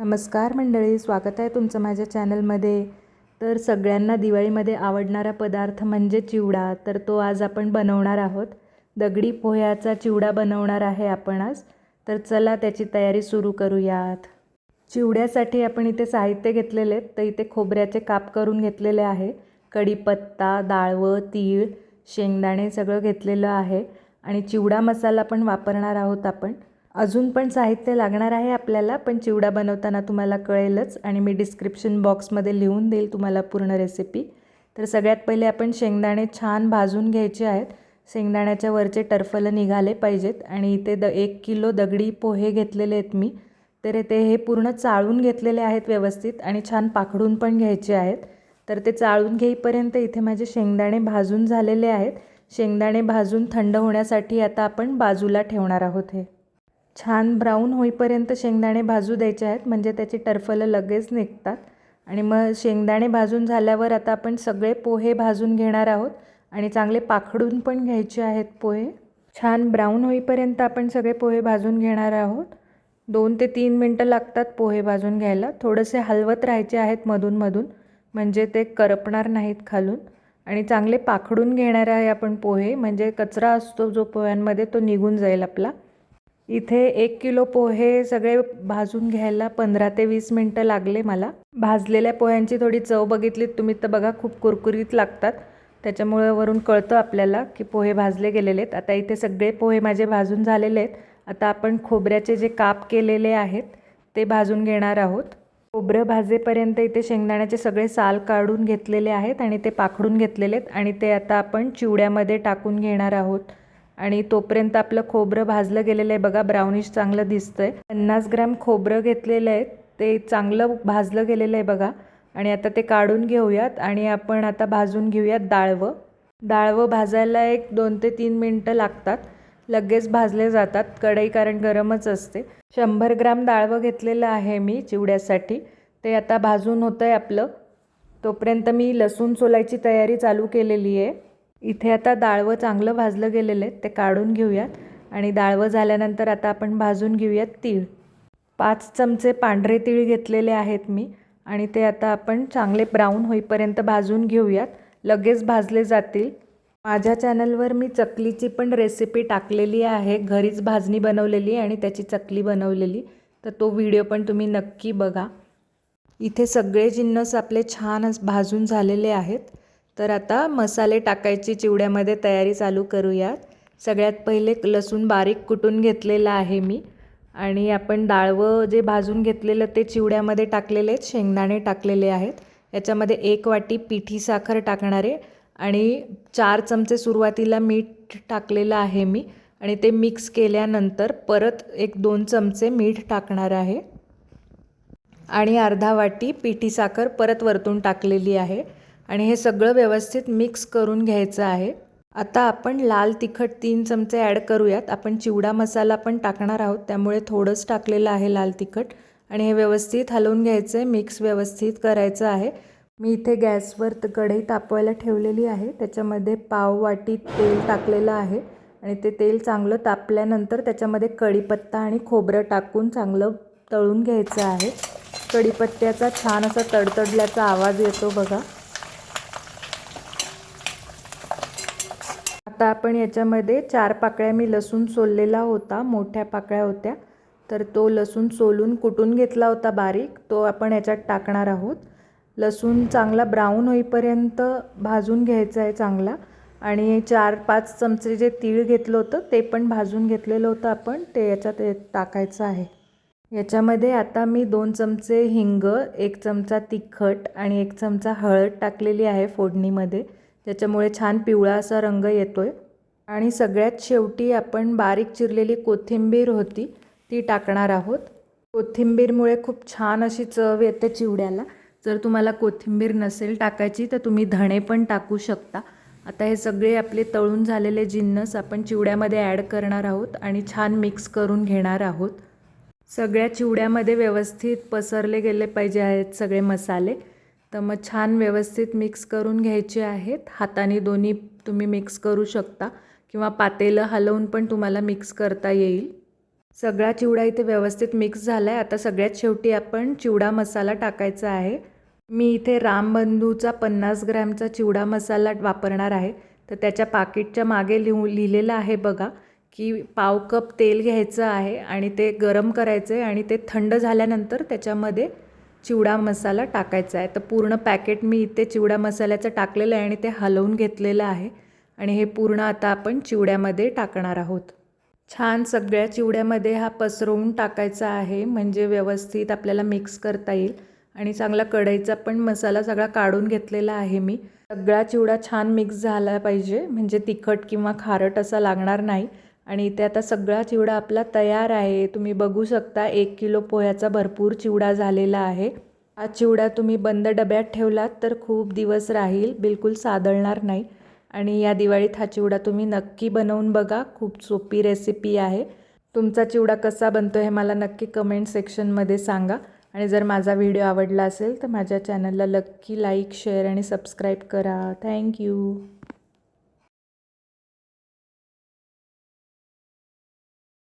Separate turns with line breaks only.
नमस्कार मंडळी स्वागत आहे तुमचं माझ्या चॅनलमध्ये. तर सगळ्यांना दिवाळीमध्ये आवडणारा पदार्थ म्हणजे चिवडा. तर तो आज आपण बनवणार आहोत. दगडी पोह्याचा चिवडा बनवणार आहे आपण आज. तर चला त्याची तयारी सुरू करूयात. चिवड्यासाठी आपण इथे साहित्य घेतलेले आहेत. तर इथे खोबऱ्याचे काप करून घेतलेले आहे. कढीपत्ता डाळवं तीळ शेंगदाणे सगळं घेतलेलं आहे. आणि चिवडा मसाला पण वापरणार आहोत आपण. अजून पण साहित्य लागणार आहे आपल्याला पण चिवडा बनवताना तुम्हाला कळेलच आणि मी डिस्क्रिप्शन बॉक्समध्ये लिहून देईल तुम्हाला पूर्ण रेसिपी तर सगळ्यात पहिले आपण शेंगदाणे छान भाजून घ्यायचे आहेत. शेंगदाण्याच्या वरचे टरफलं निघाले पाहिजेत आणि इथे द एक किलो दगडी पोहे घेतलेले आहेत मी. तर ते हे पूर्ण चाळून घेतलेले आहेत व्यवस्थित आणि छान पाखडून पण घ्यायचे आहेत. तर ते चाळून घेईपर्यंत इथे माझे शेंगदाणे भाजून झालेले आहेत. शेंगदाणे भाजून थंड होण्यासाठी आता आपण बाजूला ठेवणार आहोत हे. छान ब्राऊन होईपर्यंत शेंगदाणे भाजू द्यायचे आहेत. म्हणजे त्याची टरफलं लगेच निघतात. आणि मग शेंगदाणे भाजून झाल्यावर आता आपण सगळे पोहे भाजून घेणार आहोत. आणि चांगले पाखडून पण घ्यायचे आहेत पोहे. छान ब्राऊन होईपर्यंत आपण सगळे पोहे भाजून घेणार आहोत. दोन ते तीन मिनटं लागतात पोहे भाजून घ्यायला. थोडेसे हलवत राहायचे आहेत मधूनमधून म्हणजे ते करपणार नाहीत खालून. आणि चांगले पाखडून घेणार आहे आपण पोहे. म्हणजे कचरा असतो जो पोह्यांमध्ये तो निघून जाईल आपला. इथे एक किलो पोहे सगळे भाजून घ्यायला पंधरा ते वीस मिनटं लागले मला. भाजलेल्या पोह्यांची थोडी चव बघितलीत तुम्ही तर बघा खूप कुरकुरीत लागतात. त्याच्यामुळे वरून कळतं आपल्याला की पोहे भाजले गेलेले आहेत. आता इथे सगळे पोहे माझे भाजून झालेले आहेत. आता आपण खोबऱ्याचे जे काप केलेले आहेत ते भाजून घेणार आहोत. खोबरं भाजेपर्यंत इथे शेंगदाण्याचे सगळे साल काढून घेतलेले आहेत आणि ते पाखडून घेतलेले आहेत आणि ते आता आपण चिवड्यामध्ये टाकून घेणार आहोत. आणि तोपर्यंत आपलं खोबरं भाजलं गेलेलं आहे. बघा ब्राउनिश चांगलं दिसतं आहे पन्नास ग्रॅम खोबरं घेतलेलं आहे. ते चांगलं भाजलं गेलेलं आहे बघा. आणि आता ते काढून घेऊयात आणि आपण आता भाजून घेऊयात डाळवं. डाळवं भाजायला एक दोन ते तीन मिनटं लागतात. लगेच भाजले जातात. कढई कारण गरमच असते. शंभर ग्राम डाळवं घेतलेलं आहे मी चिवड्यासाठी. ते आता भाजून होतं आहे आपलं. तोपर्यंत मी लसूण सोलायची तयारी चालू केलेली आहे. इथे आता डाळवं चांगलं भाजलं गेलेलं आहे ते काढून घेऊयात. आणि डाळवं झाल्यानंतर आता आपण भाजून घेऊयात तीळ. पाच चमचे पांढरे तीळ घेतलेले आहेत मी. आणि ते आता आपण चांगले ब्राऊन होईपर्यंत भाजून घेऊयात. लगेच भाजले जातील. माझ्या चॅनलवर मी चकलीची पण रेसिपी टाकलेली आहे. घरीच भाजणी बनवलेली आणि त्याची चकली बनवलेली. तर तो व्हिडिओ पण तुम्ही नक्की बघा. इथे सगळे जिन्नस आपले छान भाजून झालेले आहेत. तर आता मसाले टाकायची चिवड्यामध्ये तयारी चालू करूयात. सगळ्यात पहिले लसूण बारीक कुटून घेतलेलं आहे मी. आणि आपण डाळवं जे भाजून घेतलेलं ते चिवड्यामध्ये टाकलेले आहेत शेंगदाणे टाकलेले आहेत. याच्यामध्ये एक वाटी पिठी साखर टाकणारे आणि चार चमचे सुरुवातीला मीठ टाकलेलं आहे मी. आणि ते मिक्स केल्यानंतर परत एक दोन चमचे मीठ टाकणार आहे. आणि अर्धा वाटी पिठी साखर परत वरतून टाकलेली आहे. आणि हे सगळं व्यवस्थित मिक्स करून घ्यायचं आहे. आता आपण लाल तिखट तीन चमचे ॲड करूयात. आपण चिवडा मसाला पण टाकणार आहोत. त्यामुळे थोडंच टाकलेलं आहे लाल तिखट. आणि हे व्यवस्थित हलवून घ्यायचं आहे मिक्स व्यवस्थित करायचं आहे. मी इथे गॅसवर कढई तापवायला ठेवलेली आहे. त्याच्यामध्ये पाव वाटी तेल टाकलेलं आहे. आणि ते तेल चांगलं तापल्यानंतर त्याच्यामध्ये कढीपत्ता आणि खोबरं टाकून चांगलं तळून घ्यायचं आहे. कढीपत्त्याचा छान असा तडतडल्याचा आवाज येतो बघा. आता आपण याच्यामध्ये चार पाकळ्या मी लसूण सोललेला होता मोठ्या पाकळ्या होत्या. तर तो लसूण सोलून कुटून घेतला होता बारीक. तो आपण याच्यात टाकणार आहोत. लसूण चांगला ब्राऊन होईपर्यंत भाजून घ्यायचा आहे चांगला. आणि चार पाच चमचे जे तीळ घेतलं होतं ते पण भाजून घेतलेलं होतं आपण. ते याच्यात टाकायचं आहे. याच्यामध्ये आता मी दोन चमचे हिंग एक चमचा तिखट आणि एक चमचा हळद टाकलेली आहे फोडणीमध्ये. त्याच्यामुळे छान पिवळा असा रंग येतो आहे आणि सगळ्यात शेवटी आपण बारीक चिरलेली कोथिंबीर होती ती टाकणार आहोत. कोथिंबीरमुळे खूप छान अशी चव येते चिवड्याला. जर तुम्हाला कोथिंबीर नसेल टाकायची तर तुम्ही धणे पण टाकू शकता. आता हे सगळे आपले तळून झालेले जिन्नस आपण चिवड्यामध्ये ॲड करणार आहोत आणि छान मिक्स करून घेणार आहोत. सगळ्या चिवड्यामध्ये व्यवस्थित पसरले गेले पाहिजे आहेत सगळे मसाले. तर मग छान व्यवस्थित मिक्स करून घ्यायचे आहेत. हाताने दोन्ही तुम्ही मिक्स करू शकता किंवा पातेलं हलवून पण तुम्हाला मिक्स करता येईल. सगळा चिवडा इथे व्यवस्थित मिक्स झाला आहे आता सगळ्यात शेवटी आपण चिवडा मसाला टाकायचा आहे. मी इथे रामबंधूचा पन्नास ग्रॅमचा चिवडा मसाला वापरणार आहे. तर त्याच्या पाकिटच्या मागे लिहू लिहिलेलं आहे बघा की पाव कप तेल घ्यायचं आहे आणि ते गरम करायचं आहे आणि ते थंड झाल्यानंतर त्याच्यामध्ये चिवडा मसाला टाकायचा आहे. तर पूर्ण पॅकेट मी इथे चिवडा मसाल्याचं टाकलेलं आहे आणि ते हलवून घेतलेलं आहे. आणि हे पूर्ण आता आपण चिवड्यामध्ये टाकणार आहोत. छान सगळ्या चिवड्यामध्ये हा पसरवून टाकायचा आहे. म्हणजे व्यवस्थित आपल्याला मिक्स करता येईल. आणि चांगला कढईचा पण मसाला सगळा काढून घेतलेला आहे मी. सगळा चिवडा छान मिक्स झाला पाहिजे. म्हणजे तिखट किंवा खारट असा लागणार नाही. आणि इथे आता सगळा चिवडा आपला तयार आहे. तुम्ही बघू शकता एक किलो पोह्याचा भरपूर चिवडा झालेला आहे. हा चिवडा तुम्ही बंद डब्यात ठेवलात तर खूप दिवस राहील बिलकुल सादळणार नाही. आणि या दिवाळीत हा चिवडा तुम्ही नक्की बनवून बघा खूप सोपी रेसिपी आहे. तुमचा चिवडा कसा बनतो हे मला नक्की कमेंट सेक्शनमध्ये सांगा. आणि जर माझा व्हिडिओ आवडला असेल तर माझ्या चॅनलला नक्की लाईक शेअर आणि सबस्क्राईब करा. Thank you